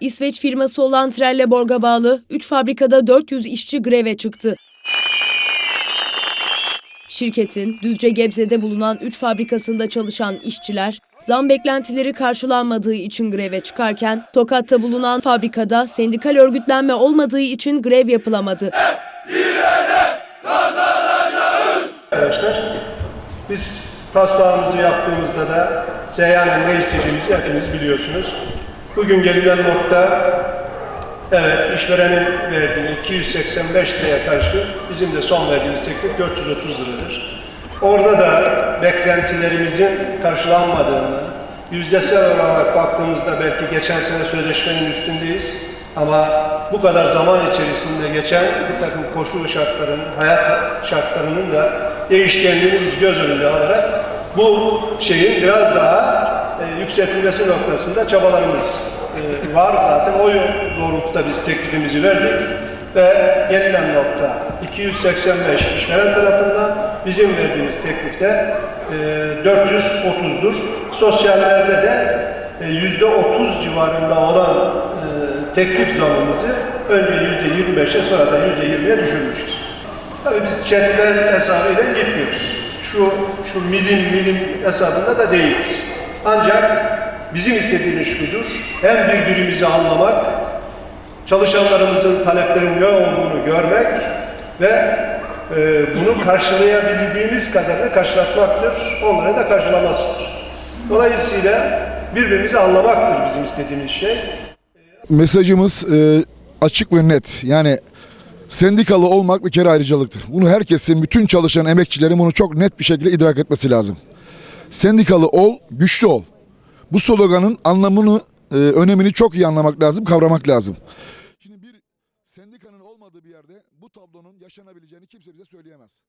İsveç firması olan Trelleborg'a bağlı 3 fabrikada 400 işçi greve çıktı. Şirketin Düzce Gebze'de bulunan 3 fabrikasında çalışan işçiler zam beklentileri karşılanmadığı için greve çıkarken Tokat'ta bulunan fabrikada sendikal örgütlenme olmadığı için grev yapılamadı. Arkadaşlar biz taslağımızı yaptığımızda da seyyanen ne istediğimizi hepiniz biliyorsunuz. Bugün gelinen nokta evet işverenin verdiği 285 liraya karşı bizim de son verdiğimiz teklif 430 liradır. Orada da beklentilerimizin karşılanmadığını, yüzdesel olarak baktığımızda belki geçen sene sözleşmenin üstündeyiz ama bu kadar zaman içerisinde geçen bir takım koşul şartların, hayat şartlarının da değişkenliğini göz önünde alarak bu şeyin biraz daha e, yükseltilmesi noktasında çabalarımız e, var. Zaten o doğrultuda biz teklifimizi verdik ve gelinen nokta 285 işveren tarafından bizim verdiğimiz teklifte e, 430'dur. Sosyallerde de e, yüzde 30 civarında olan e, teklif zamımızı önce yüzde 25'e sonra da yüzde 20'ye düşürmüşüz. Tabii biz cetvel hesabıyla gitmiyoruz. Şu, şu milim milim hesabında da değiliz. Ancak bizim istediğimiz şudur, hem birbirimizi anlamak, çalışanlarımızın taleplerinin ne olduğunu görmek ve e, bunu karşılayabildiğimiz kadarını karşılatmaktır, onları da karşılamasıdır. Dolayısıyla birbirimizi anlamaktır bizim istediğimiz şey. Mesajımız e, açık ve net. Yani sendikalı olmak bir kere ayrıcalıktır. Bunu herkesin, bütün çalışan emekçilerin bunu çok net bir şekilde idrak etmesi lazım. Sendikalı ol, güçlü ol. Bu sloganın anlamını, e, önemini çok iyi anlamak lazım, kavramak lazım. Şimdi bir sendikanın olmadığı bir yerde bu tablonun yaşanabileceğini kimse bize söyleyemez.